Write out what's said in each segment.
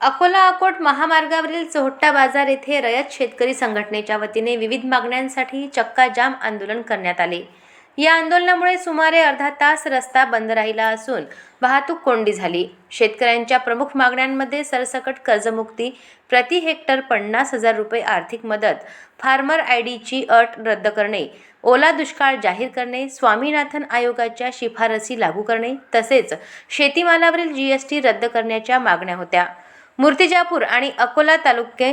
अकोला अकोट महामार्गावरील चोहट्टा बाजार येथे रयत शेतकरी संघटनेच्या वतीने विविध मागण्यांसाठी चक्का जाम आंदोलन करण्यात आले. या आंदोलनामुळे सुमारे अर्धा तास रस्ता बंद राहिला असून वाहतूक कोंडी झाली. शेतकऱ्यांच्या प्रमुख मागण्यांमध्ये सरसकट कर्जमुक्ती प्रति हेक्टर पन्नास हजार रुपये आर्थिक मदत फार्मर आय डीची अट रद्द करणे ओला दुष्काळ जाहीर करणे स्वामीनाथन आयोगाच्या शिफारसी लागू करणे तसेच शेतीमालावरील जीएसटी रद्द करण्याच्या मागण्या होत्या. मूर्तिजापूर आणि अकोला तालुके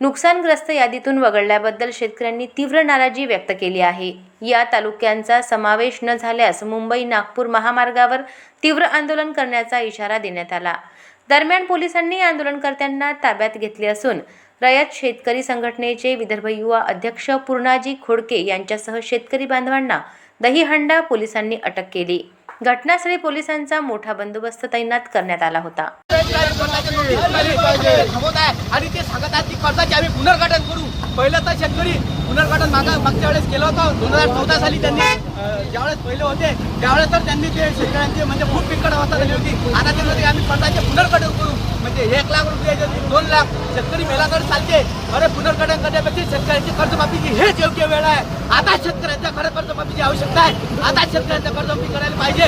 नुकसानग्रस्त यादीतून वगळल्याबद्दल शेतकऱ्यांनी तीव्र नाराजी व्यक्त केली आहे. या तालुक्यांचा समावेश न झाल्यास मुंबई नागपूर महामार्गावर तीव्र आंदोलन करण्याचा इशारा देण्यात आला. दरम्यान पोलिसांनी आंदोलनकर्त्यांना ताब्यात घेतले असून रयत शेतकरी संघटनेचे विदर्भ युवा अध्यक्ष पूर्णाजी खोडके यांच्यासह शेतकरी बांधवांना दहीहंडा पोलिसांनी अटक केली. घटनास्थळी पोलिसांचा मोठा बंदोबस्त तैनात करण्यात आला होता. आणि ते सांगत आहेत की कर्जाचे आम्ही पुनर्गठन करू. पहिलं तर शेतकरी पुनर्गठन मागा मागच्या वेळेस केलं होतं. दोन हजार चौदा साली त्यांनी ज्यावेळेस पहिले होते त्यावेळेस तर त्यांनी ते शेतकऱ्यांचे म्हणजे खूप बिकट अवस्था झाली होती. आता ते आम्ही कर्जाचे पुनर्गठन करू. म्हणजे एक लाख रुपये दोन लाख. शेतकरी मेलाकडे चालते. अरे पुनर्गठन करण्यापेक्षा शेतकऱ्यांची कर्जमाफीची हेच योग्य वेळ आहे. आता शेतकऱ्यांच्या खरं कर्जमाफीची आवश्यकता आहे. आता शेतकऱ्यांचा कर्जमाफी करायला पाहिजे.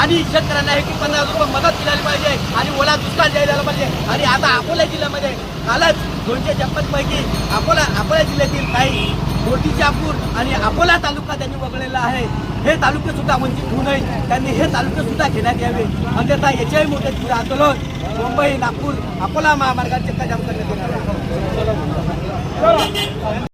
आणि शेतकऱ्यांना एक हजार रुपये मदत मिळाली पाहिजे. आणि ओला दुष्काळ जाहीर झाला पाहिजे. आणि आता अकोला जिल्ह्यामध्ये कालच दोनशे छप्पन पैकी अकोला अकोला जिल्ह्यातील काही मोठीचापूर आणि अकोला तालुका त्यांनी वगळलेला आहे. हे तालुके सुद्धा वंचित होऊ नये त्यांनी हे तालुके सुद्धा घेण्यात यावे. अन्यथा याच्याही मोठे आंदोलन मुंबई नागपूर अकोला महामार्गाचे चक्का जाम करण्यात